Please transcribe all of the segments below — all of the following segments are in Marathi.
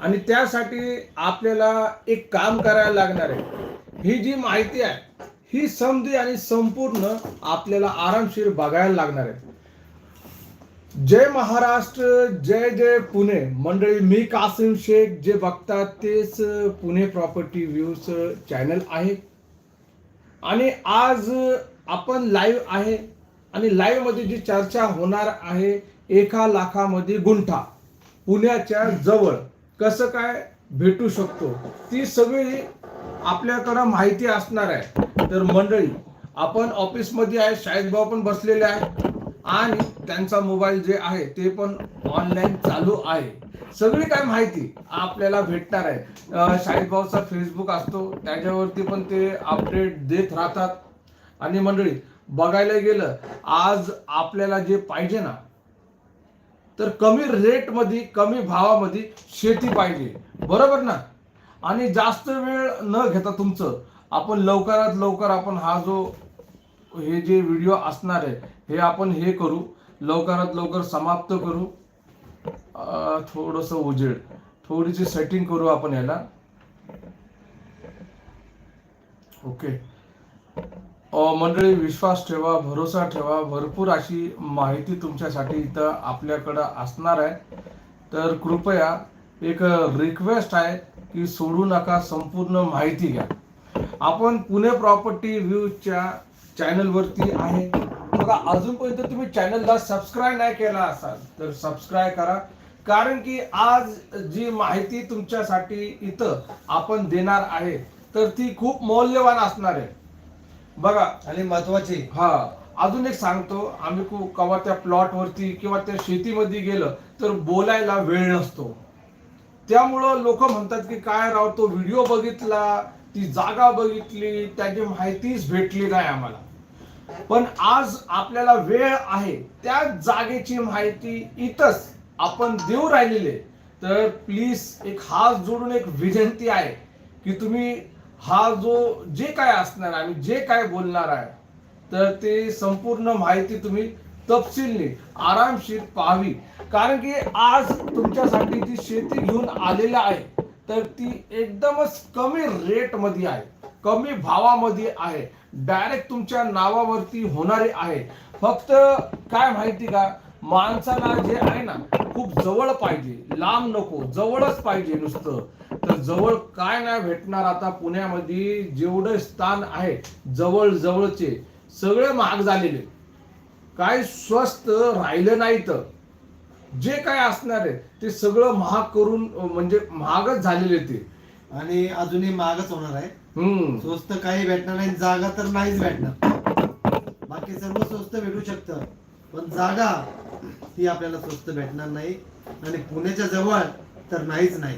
आणि त्यासाठी आपल्याला एक काम करायला लागणार आहे. ही जी माहिती आहे ही समधी आणि संपूर्ण आपल्याला आरामशीर बघायला लागणार आहे. जय महाराष्ट्र जय जय पुणे. मंडळी मी कासिम शेख जे बघतात तेच पुणे प्रॉपर्टी व्ह्यूज चॅनल आहे. आणि आज आपण लाईव्ह आहे आणि लाईव्हमध्ये जी चर्चा होणार आहे एका लाखामध्ये गुंठा पुण्याच्या जवळ. कसं काय भेटू शकतो? ती सगळी आपल्याकडं माहिती असणार आहे. तर मंडळी आपण ऑफिसमध्ये आहे शाहीद भाऊ पण बसलेले आहे आणि त्यांचा मोबाईल जे आहे ते पण ऑनलाईन चालू आहे. सगळी काय माहिती आपल्याला भेटणार आहे. शाहिद भाऊचा फेसबुक असतो त्याच्यावरती पण ते अपडेट देत राहतात. आणि मंडळी बघायला गेलं आज आपल्याला जे पाहिजे ना तर कमी रेटमध्ये कमी भावामध्ये शेती पाहिजे. बरोबर ना? आणि जास्त वेळ न घेता तुमचं आपण लवकरात लवकर आपण हा जो हे जे व्हिडिओ असणार आहे हे आपण हे करू. लवकरात लवकर समाप्त करू. थोडंसं उजेड. थोडीशी सेटिंग करू आपण याला. ओके मंडळी विश्वास ठेवा भरोसा ठेवा. भरपूर अशी माहिती तुमच्यासाठी इथं आपल्याकडं असणार आहे. तर कृपया एक रिक्वेस्ट आहे की सोडू नका संपूर्ण माहिती घ्या. आपण पुणे प्रॉपर्टी व्ह्यूजच्या चॅनलवरती आहे. बघा अजूनपर्यंत तुम्ही चॅनलला सबस्क्राईब नाही केला असाल तर सबस्क्राईब करा. कारण की आज जी माहिती तुमच्यासाठी इथं आपण देणार आहे तर ती खूप मौल्यवान असणार आहे. बघा. आणि महत्वाची. हा. अजून एक सांगतो आम्ही खूप कवा त्या प्लॉट वरती किंवा त्या शेतीमध्ये गेलं तर बोलायला वेळ नसतो. त्यामुळं लोक म्हणतात की काय राव तो व्हिडिओ बघितला ती जागा बघितली त्याची माहितीच भेटली नाही आम्हाला. पण आज आपल्याला वेळ आहे त्या जागेची माहिती इथंच आपण देऊ राहिलेले. तर प्लीज एक हात जोडून एक विनंती आहे की तुम्ही हा जो जे काय असणार आहे आम्ही जे काय बोलणार आहे तर ते संपूर्ण माहिती तुम्ही तपशीलने आरामशीर पाहावी. कारण की आज तुमच्यासाठी जी शेती घेऊन आलेला आहे तर ती एकदमच कमी रेटमध्ये आहे कमी भावामध्ये आहे. डायरेक्ट तुमच्या नावावरती होणारे आहे. फक्त काय माहिती का माणसाला जे आहे ना खूप जवळ पाहिजे लांब नको जवळच पाहिजे नुसतं. तर जवळ काय नाही भेटणार आता पुण्यामध्ये जेवढं स्थान आहे जवळ जवळचे सगळे महाग झालेले. काय स्वस्त राहिलं नाही तर जे काय असणार आहे ते सगळं महाग करून म्हणजे महागच झालेले ते. आणि अजूनही महागच होणार आहे. हम्म. स्वस्त काही भेटणार नाही जागा तर नाहीच भेटणार. बाकी सर्व स्वस्त भेटू शकतं. पण जागा ती आपल्याला स्वस्त भेटणार नाही. आणि पुण्याच्या जवळ तर नाहीच नाही.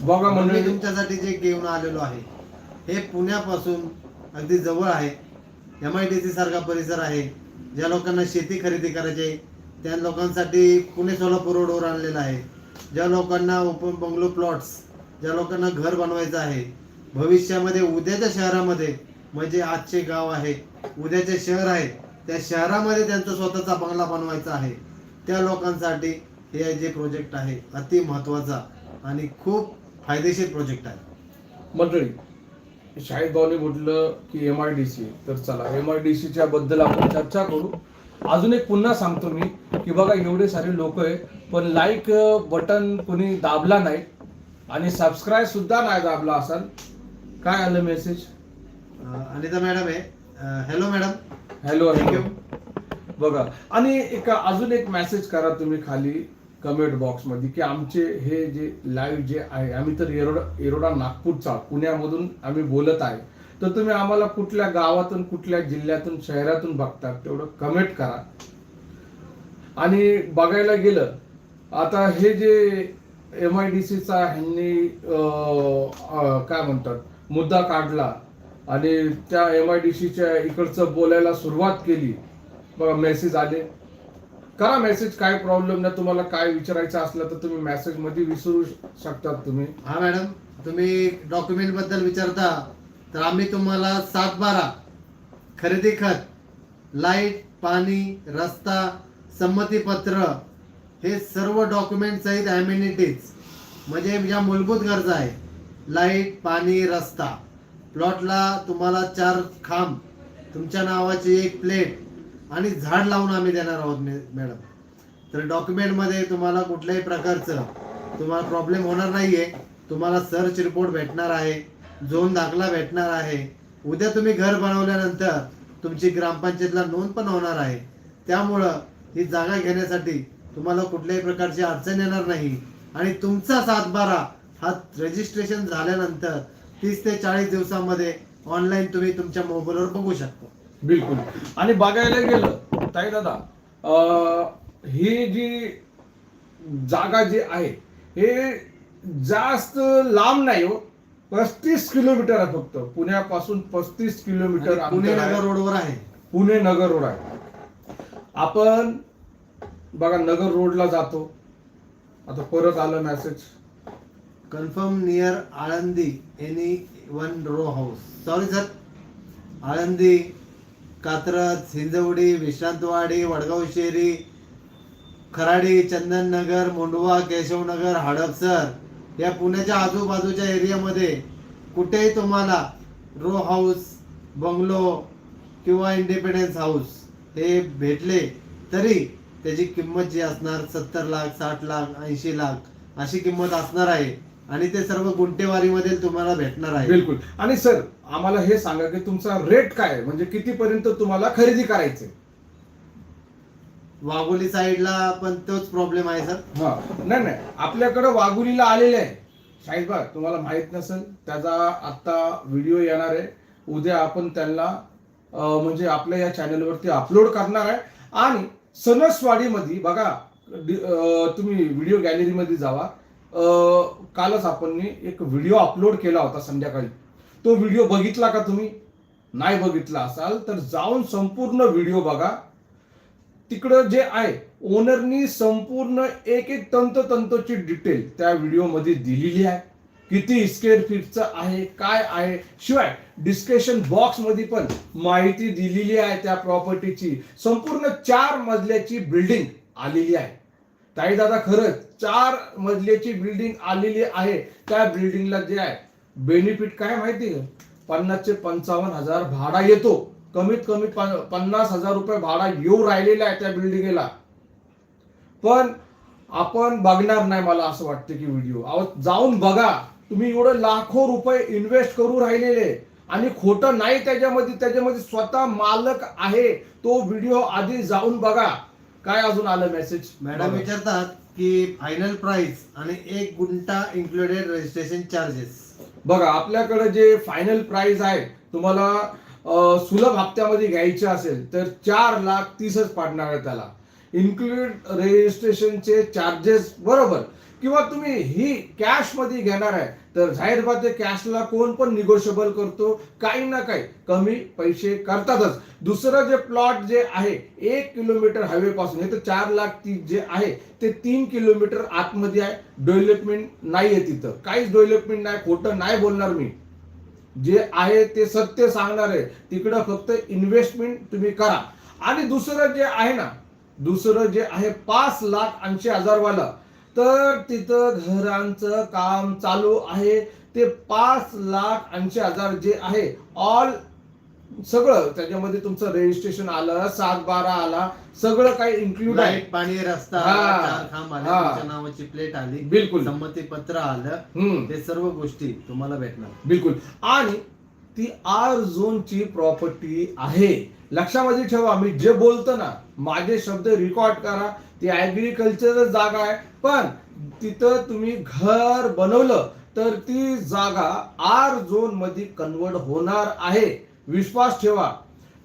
बघा मी तुमच्यासाठी जे घेऊन आलेलो आहे हे पुण्यापासून अगदी जवळ आहे. एम आय डी सी सारखा परिसर आहे ज्या लोकांना शेती खरेदी करायची आहे त्या लोकांसाठी पुणे सोलापूर रोडवर आणलेला आहे. ज्या लोकांना ओपन बंगलो प्लॉट्स ज्या लोकांना घर बनवायचं आहे भविष्यामध्ये उद्याच्या शहरामध्ये म्हणजे आजचे गाव आहे उद्याचे शहर आहे त्या शहरामध्ये त्यांचा स्वतःचा बंगला बनवायचा आहे. त्या लोकांसाठी हे जे प्रोजेक्ट आहे अति महत्त्वाचा आणि खूप फायदेशीर प्रोजेक्ट आहे. मंडळी शाहिद भाऊने म्हटलं की एम आय डी सी तर चला एम आय डी सीच्या बद्दल आपण चर्चा करू. अजून एक पुन्हा सांगतो मी की बघा एवढे सारे लोक आहे पण लाईक बटन कोणी दाबला नाही आणि सबस्क्राईब सुद्धा नाही दाबला असाल काय आलं मेसेज अनिता मॅडम आहे. हॅलो मॅडम हॅलो हॅलो बघा आणि एक अजून एक मेसेज करा तुम्ही खाली. कमेंट बॉक्समध्ये की आमचे हे जे लाईव्ह जे आहे आम्ही तर एरोडा एरोडा नागपूरचा पुण्यामधून आम्ही बोलत आहे. तर तुम्ही आम्हाला कुठल्या गावातून कुठल्या जिल्ह्यातून शहरातून बघता तेवढं कमेंट करा. आणि बघायला गेलं आता हे जे एम आय डी सीचा ह्यांनी काय म्हणतात मुद्दा काढला आणि त्या एम आय डी सीच्या इकडचं बोलायला सुरुवात केली. बघा मेसेज आले. करा मेसेज काय प्रॉब्लेम नाही. तुम्हाला काय विचारायचं असलं तर तुम्ही मेसेजमध्ये विसरू शकतात तुम्ही. हा मॅडम तुम्ही डॉक्युमेंटबद्दल विचारता तर आम्ही तुम्हाला सात बारा खरेदी खत लाइट पाणी रस्ता संमतीपत्र हे सर्व डॉक्युमेंट सहित अम्युनिटीज म्हणजे ज्या मूलभूत गरजा आहे लाइट पाणी रस्ता. प्लॉटला तुम्हाला चार खांब. तुमच्या नावाची एक प्लेट आणि झाड लावून आम्ही देणार आहोत मॅडम. तर डॉक्युमेंटमध्ये तुम्हाला कुठल्याही प्रकारचं तुम्हाला प्रॉब्लेम होणार नाहीये. तुम्हाला सर्च रिपोर्ट भेटणार आहे झोन दाखला भेटणार आहे. उद्या तुम्ही घर बनवल्यानंतर तुमची ग्रामपंचायतला नोंद पण होणार आहे. त्यामुळं ही जागा घेण्यासाठी तुम्हाला कुठल्याही प्रकारची अडचण येणार नाही. आणि तुमचा सातबारा हा रजिस्ट्रेशन झाल्यानंतर तीस ते चाळीस दिवसामध्ये ऑनलाईन तुम्ही तुमच्या मोबाईलवर बघू शकता. बिलकुल. आणि बघायला गेलं ताई दादा ही जी जागा जी आहे हे जास्त लांब नाही हो. पस्तीस किलोमीटर आहे फक्त. पुण्यापासून पस्तीस किलोमीटर पुणे. नगर रोडवर आहे. पुणे नगर रोड आहे. आपण बघा नगर रोडला जातो. आता परत आलं message confirm near Alandi any one row house. Sorry sir Alandi Katraj Hinjewadi Vishrantwadi Wadgaon Sheri Kharadi Chandannagar Mundhwa Keshavnagar Hadapsar या पुण्याच्या आजूबाजूच्या एरियामध्ये कुठेही तुम्हाला रो हाऊस बंगलो किंवा इंडिपेंडन्स हाऊस हे भेटले तरी त्याची किंमत जी असणार सत्तर लाख साठ लाख ऐंशी लाख अशी किंमत असणार आहे. आणि ते सर्व गुंटेवारीमध्ये तुम्हाला भेटणार आहे. बिलकुल. आणि सर आम्हाला हे सांगा की तुमचा रेट काय आहे? म्हणजे कितीपर्यंत तुम्हाला खरेदी करायचे वाघोली साईडला पण तोच प्रॉब्लेम आहे सर. हा. नाही नाही. आपल्याकडे वाघुलीला आलेले आहे. शाहीदबाग तुम्हाला माहीत नसेल त्याचा आता व्हिडिओ येणार आहे. उद्या आपण त्यांना अं, म्हणजे आपल्या या चॅनलवरती अपलोड करणार आहे. आणि सणसवाडीमध्ये बघा डि- अं, तुम्ही व्हिडिओ गॅलरीमध्ये जावा. कालच आपण एक व्हिडिओ अपलोड केला होता संध्याकाळी. तो व्हिडिओ बघितला का तुम्ही? नाही बघितला असाल तर जाऊन संपूर्ण व्हिडिओ बघा. तिकडं जे आहे ओनरनी संपूर्ण एक एक तंतोतंतोची डिटेल त्या व्हिडिओमध्ये दिलेली आहे. किती स्क्वेअर फीटचं आहे काय आहे शिवाय डिस्कशन बॉक्समध्ये पण माहिती दिलेली आहे त्या प्रॉपर्टीची संपूर्ण चार मजल्याची बिल्डिंग आलेली आहे. ताई दादा खरंच चार मजल्याची बिल्डिंग आलेली आहे. त्या बिल्डिंगला जे आहे बेनिफिट काय माहिती का पन्नास ते पंचावन्न हजार भाडा येतो. कमीत कमी पन्नास हजार रुपये भाडा येऊ राहिलेला आहे त्या बिल्डिंगला पण आपण बघणार नाही मला असं वाटतं की व्हिडिओ अहो जाऊन बघा. तुम्ही एवढं लाखो रुपये इन्व्हेस्ट करू राहिलेले. आणि खोटं नाही त्याच्यामध्ये. त्याच्यामध्ये स्वतः मालक आहे. तो व्हिडिओ आधी जाऊन बघा. काय अजून आलं मेसेज मॅडम विचारतात की फायनल प्राइस आणि एक गुंटा इन्क्लुडेड रजिस्ट्रेशन चार्जेस बघा आपल्याकडे जे फायनल प्राइस आहे तुम्हाला अं, सुलभ हप्त्यामध्ये घ्यायचे असेल तर चार लाख तीसच पडणार आहे त्याला. इन्क्लूड रजिस्ट्रेशनचे चार्जेस बरोबर. किंवा तुम्ही ही कॅशमध्ये घेणार आहे तर जाहीर बात कॅशला कोण पण निगोशिएबल करतो काही ना काही कमी पैसे करतातच. दुसरं जे प्लॉट जे आहे एक किलोमीटर हायवे पासून हे तर चार लाख ती जे आहे ते तीन किलोमीटर आतमध्ये आहे. डेव्हलपमेंट नाही आहे तिथं. काहीच डेव्हलपमेंट नाही खोटं नाही बोलणार मी. जे आहे ते सत्य सांगणार आहे. तिकडं फक्त इन्व्हेस्टमेंट तुम्ही करा. आणि दुसरं जे आहे ना दुसरं जे आहे पाच लाख ऐंशी हजारवाला वाला तर तिथं घरांचं काम चालू आहे. ते पाच लाख ऐंशी हजार जे आहे ऑल सगळं त्याच्यामध्ये तुमचं रजिस्ट्रेशन आलं सात बारा आला सगळं काही इन्क्लूड आहे. पाणी रस्ता नावाची प्लेट आली बिलकुल. संमती पत्र आलं ते सर्व गोष्टी तुम्हाला भेटणार. बिलकुल. आणि ती आर झोनची प्रॉपर्टी आहे. लक्षामध्ये ठेवा मी जे बोलतो ना माझे शब्द रेकॉर्ड करा. ती ऍग्रिकल्चर जागा आहे. पण तिथं तुम्ही घर बनवलं तर ती जागा आर झोनमध्ये कन्वर्ट होणार आहे. विश्वास ठेवा.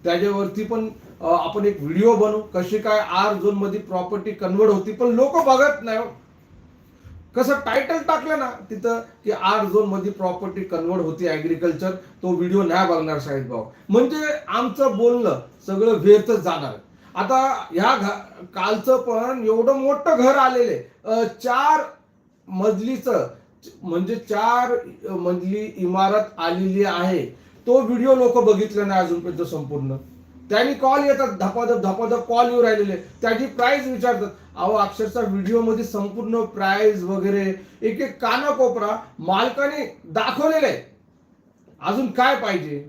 त्याच्यावरती पण आपण एक व्हिडिओ बनवू. कशी काय आर झोनमध्ये प्रॉपर्टी कन्वर्ट होती पण लोक बघत नाही हो. कसं टायटल टाकलं ना तिथं की आर झोनमध्ये प्रॉपर्टी कन्वर्ट होती ऍग्रिकल्चर तो व्हिडिओ नाही बघणार साहेब भाऊ. म्हणजे आमचं बोलणं सगळं व्यर्थच जाणार. आता ह्या घ- कालचं पण एवढं मोठं घर आलेले. चार मजलीचं म्हणजे चार मजली इमारत आलेली आहे. तो व्हिडिओ लोक बघितला नाही अजूनपर्यंत संपूर्ण. त्यांनी कॉल येतात धपाधप धपाधप कॉल येऊ राहिलेले. त्याची प्राइस विचारतात. अहो अक्षरशः व्हिडिओमध्ये संपूर्ण प्राईज वगैरे एक एक कानाकोपरा मालकाने दाखवलेला आहे. अजून काय पाहिजे?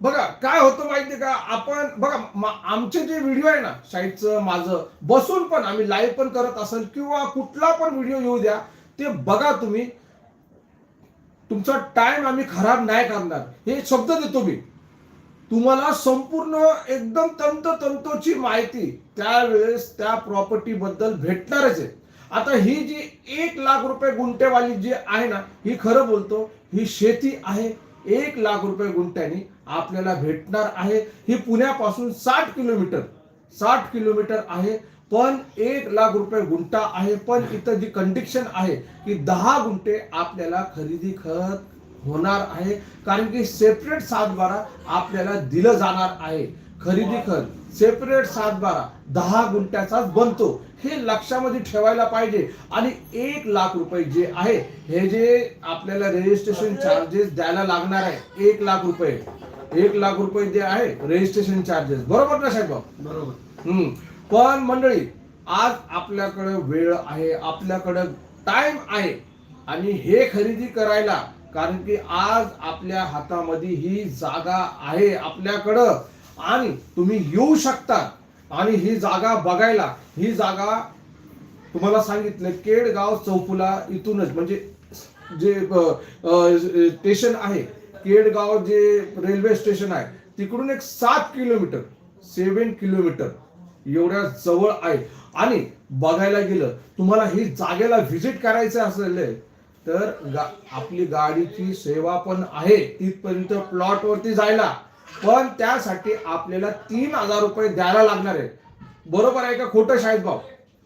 बघा काय होतं माहितीये का? आपण बघा आमचे जे व्हिडिओ आहे ना शाहीचं माझं बसून पण आम्ही लाईव्ह पण करत असेल किंवा कुठला पण व्हिडिओ येऊ द्या ते बघा तुम्ही. तुमचा टाइम आम्ही खराब नाही करणार. हे शब्द देतो मी. तुम्हाला संपूर्ण एकदम तंतोतंतोची माहिती त्यावेळेस त्या प्रॉपर्टी बद्दल भेटणारच आहे. आता ही जी एक लाख रुपये गुंठेवाली जी आहे ना ही खरं बोलतो ही शेती आहे. एक लाख रुपये गुंठ्यानी आपल्याला भेटणार आहे. ही पुण्यापासून साठ किलोमीटर साठ किलोमीटर आहे. पण एक लाख रुपये गुंठा आहे. पण इथं जी कंडिशन आहे की दहा गुंठे आपल्याला खरेदी खत होणार आहे. कारण की सेपरेट सातबारा आपल्याला दिलं जाणार आहे. खरेदी खत सेपरेट सातबारा दहा गुंठ्याचाच बनतो. हे लक्षामध्ये ठेवायला पाहिजे. आणि एक लाख रुपये जे आहे हे जे आपल्याला रजिस्ट्रेशन चार्जेस द्यायला लागणार आहे एक लाख रुपये. एक लाख रुपये जे आहे रजिस्ट्रेशन चार्जेस बरोबर ना साहेब? बरोबर. हम्म. पण मंडळी आज आपल्याकडे वेळ आहे आपल्याकडे टाइम आहे. आणि हे खरेदी करायला कारण की आज आपल्या हातामध्ये ही जागा आहे आपल्याकडं. आणि तुम्ही येऊ शकता आणि ही जागा बघायला ही जागा तुम्हाला सांगितलं केडगाव चौफुला इथूनच म्हणजे जे स्टेशन आहे केडगाव जे रेल्वे स्टेशन आहे तिकडून एक सात किलोमीटर सेवन किलोमीटर एवढ्या जवळ आहे. आणि बघायला गेलं तुम्हाला ही जागेला व्हिजिट करायचं असेल तर गा- आपली गाडीची सेवा पण आहे तिथपर्यंत प्लॉट वरती जायला. पण त्यासाठी आपल्याला तीन हजार रुपये द्यायला लागणार आहे. बरोबर आहे का खोटं शाहीद भाऊ?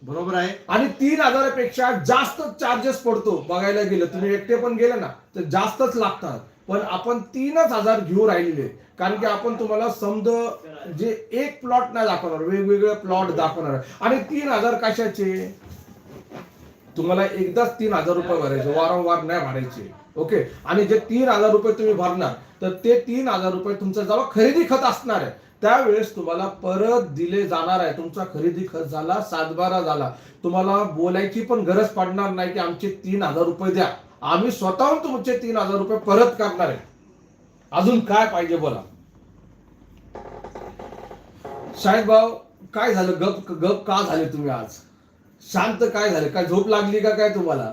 बरोबर आहे. आणि तीन हजारापेक्षा जास्त चार्जेस पडतो बघायला गेलं. तुम्ही एकटे पण गेले ना तर जास्तच लागतात. पण आपण तीनच हजार घेऊ राहिलेले कारण की आपण तुम्हाला समज जे एक प्लॉट नाही दाखवणार वेगवेगळे प्लॉट दाखवणार आणि तीन हजार कशाचे? तुम्हाला एकदाच तीन हजार रुपये भरायचे वारंवार नाही भरायचे. ओके? आणि जे तीन हजार रुपये तुम्ही भरणार तर ते तीन हजार रुपये तुमचं जेव्हा खरेदी खत असणार आहे त्यावेळेस तुम्हाला परत दिले जाणार आहे. तुमचा खरेदी खत झाला सातबारा झाला. तुम्हाला बोलायची पण गरज पडणार नाही की आमचे तीन हजार रुपये द्या. आम्ही स्वतःहून तुमचे तीन हजार रुपये परत करणार आहे. अजून काय पाहिजे बोला. साहेब भाऊ काय झालं? गप गप का झाले तुम्ही आज? शांत काय झाले? काय झोप लागली का काय तुम्हाला?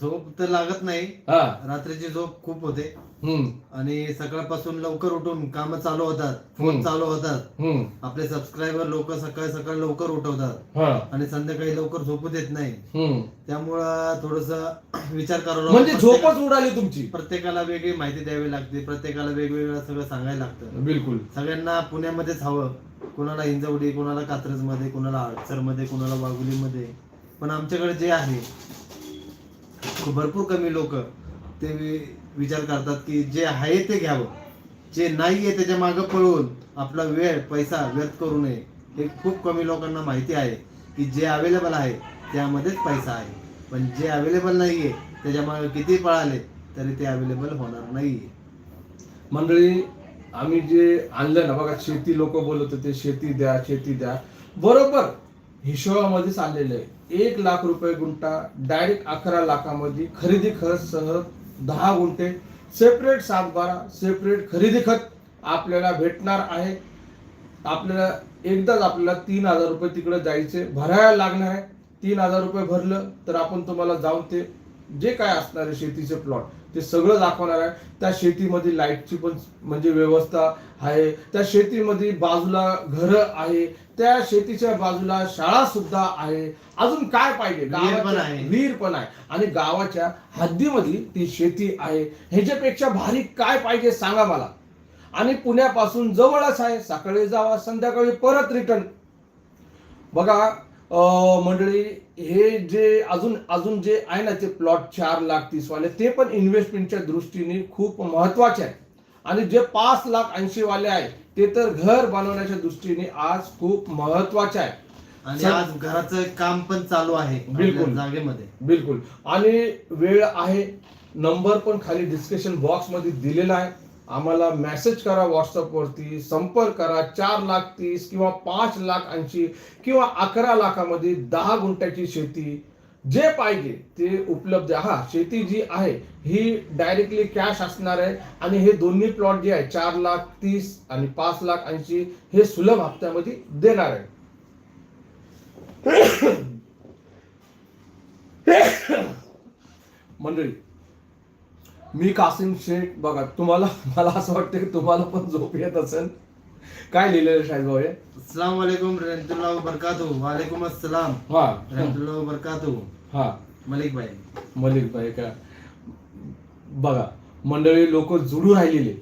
झोप तर लागत नाही. हा. रात्रीची झोप खूप होते. हम्म. आणि सकाळपासून लवकर उठून काम चालू होतात. फोन हम्म. चालू होतात. हम्म. आपले सबस्क्रायबर लोक सकाळी सकाळी लवकर उठवतात. हा. आणि संध्याकाळी लवकर झोपू देत नाही. हम्म. त्यामुळं थोडस विचार करावा लागतो. म्हणजे झोपच उडाली तुमची. प्रत्येकाला वेगळी माहिती द्यावी लागते. प्रत्येकाला वेगवेगळं सगळं सांगायला लागतं. बिलकुल. सगळ्यांना पुण्यामध्येच हवं. कोणाला हिंजवडी कोणाला कात्रजमध्ये कोणाला आडसरमध्ये कोणाला वाघुलीमध्ये. पण आमच्याकडे जे आहे भरपूर कमी लोक ते विचार करतात की जे आहे ते घ्यावं. जे नाही आहे त्याच्या मागं पळून आपला वेळ पैसा व्यर्थ करू नये. हे खूप कमी लोकांना माहिती आहे की जे अवेलेबल आहे त्यामध्येच पैसा आहे. पण जे अवेलेबल नाही आहे त्याच्यामागे किती पळाले तरी ते अवेलेबल होणार नाही मंडळी आम्ही जे आणलं ना बघा शेती लोक बोलत होते शेती द्या शेती द्या. बरोबर हिशोबामध्येच आणलेलं आहे. एक लाख रुपये गुंठा डायरेक्ट अकरा लाखामध्ये खरेदी खत सह दहा गुंठे. सेपरेट सातबारा सेपरेट खरेदी खत आपल्याला भेटणार आहे. आपल्याला एकदाच आपल्याला तीन हजार रुपये तिकडे जायचे. भरायला लागणार आहे. तीन हजार रुपये भरलं तर आपण तुम्हाला जाऊन ते जे काय असणार आहे शेतीचे प्लॉट ते सगळं दाखवणार आहे. त्या शेतीमध्ये लाईटची पण म्हणजे व्यवस्था आहे. त्या शेतीमध्ये बाजूला घरं आहे. त्या शेतीच्या बाजूला शाळा सुद्धा आहे. अजून काय पाहिजे? विहीर पण आहे. विहीर पण आहे. आणि गावाच्या हद्दीमध्ये ती शेती आहे. ह्याच्यापेक्षा भारी काय पाहिजे सांगा मला. आणि पुण्यापासून जवळच आहे. सकाळी जावा संध्याकाळी परत रिटर्न बघा मंडळी हे जे अजून अजून जे आहे ना ते प्लॉट चार लाख तीस वाले ते पण इन्व्हेस्टमेंटच्या दृष्टीने खूप महत्त्वाचे आहे आणि जे पाच लाख ऐंशी वाले आहे ते तर घर बनवण्याच्या दृष्टीने आज खूप महत्त्वाचे आहे आणि आज घराचं काम पण चालू आहे बिलकुल. जागेमध्ये. बिलकुल. आणि वेळ आहे नंबर पण खाली डिस्क्रिप्शन बॉक्समध्ये दिलेला आहे. आम्हाला मेसेज करा व्हॉट्सअपवरती संपर्क करा चार लाख तीस किंवा पाच लाख ऐंशी किंवा अकरा लाखामध्ये दहा गुंठ्याची शेती जे पाहिजे ते उपलब्ध आहे. हा शेती जी आहे ही डायरेक्टली कॅश असणार आहे आणि हे दोन्ही प्लॉट जे आहे चार लाख तीस आणि पाच लाख ऐंशी हे सुलभ हप्त्यामध्ये देणार आहे मंडळी मी कासिम शेख बघा तुम्हाला मला असं वाटतं की तुम्हाला पण झोप येत असेल. काय लिहिलेलं शाहीद भाऊ अस्सलाम वालेकुम रहमतुल्लाह बरकातू वालेकुम अस्सलाम. हा. रहमतुल्लाह बरकातू हा. मलिक भाई. मलिक भाई का? बघा मंडळी लोक जुडू राहिलेले.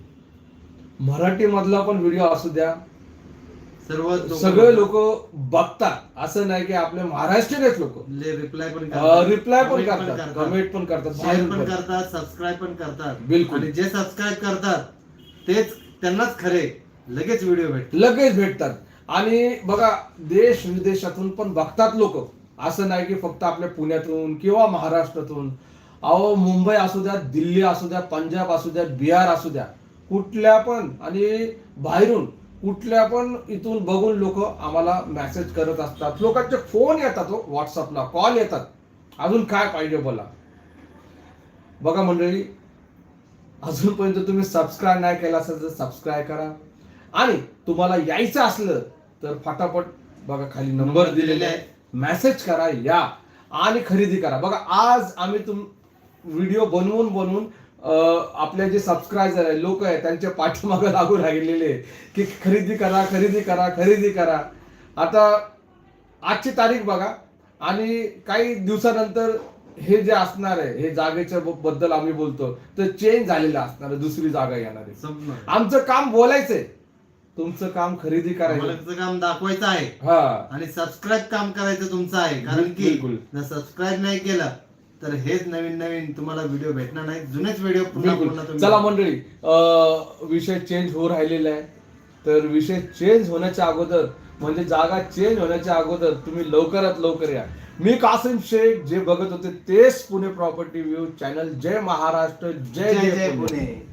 मराठी मधला पण व्हिडिओ असू द्या सर्व सगळे लोक बघतात. असं नाही की आपले महाराष्ट्रीयनच लोक. रिप्लाय पण रिप्लाय पण करतात कमेंट पण करतात शेअर पण. करतात सबस्क्राईब पण करतात. बिलकुल. आणि जे सबस्क्राईब करतात तेच त्यांनाच खरे. लगेच व्हिडिओ भेट लगेच भेटतात. आणि बघा देश विदेशातून पण बघतात लोक. असं नाही की फक्त आपल्या पुण्यातून किंवा महाराष्ट्रातून. अहो मुंबई असू द्या दिल्ली असू द्या पंजाब असू द्या बिहार असू द्या. कुठल्या पण आणि बाहेरून. कुठल्या पण इथून बघून लोक आम्हाला मेसेज करत असतात. लोकांचे फोन येतात हो व्हॉट्सअपला कॉल येतात. अजून काय पाहिजे बोला. बघा मंडळी अजूनपर्यंत तुम्ही सबस्क्राईब नाही केला असेल तर सबस्क्राईब करा. आणि तुम्हाला यायचं असलं तर फटाफट बघा खाली नंबर दिलेले आहे मेसेज करा या. आणि खरेदी करा. बघा आज आम्ही तुम व्हिडिओ बनवून बनवून आपले जे सबस्क्रायबर आहे लोक आहे त्यांच्या पाठीमागे लागू राहिलेले की खरेदी करा खरेदी करा खरेदी करा. आता आजची तारीख बघा आणि काही दिवसानंतर हे जे असणार आहे हे जागेच्या बद्दल आम्ही बोलतो तर चेंज झालेलं असणार दुसरी जागा येणार. आहे आमचं काम बोलायचंय. तुमचं काम खरेदी करायचं. काम दाखवायचं आहे. हा. आणि सबस्क्राईब काम करायचं तुमचं आहे कारण की सबस्क्राईब नाही केलं तर हेच नवीन नवीन तुम्हाला व्हिडिओ भेटणार नाही जुनेच व्हिडिओ पुन्हा पुन्हा बिलकुल तुम्ही चला मंडळी अं, विषय चेंज होऊ राहिलेला आहे. तर विषय चेंज होण्याच्या अगोदर म्हणजे जागा चेंज होण्याच्या अगोदर तुम्ही लवकरात लवकर या. मी कासिम शेख जे बघत होते तेच Pune property view channel Jai Maharashtra Jai Jai Jai Pune.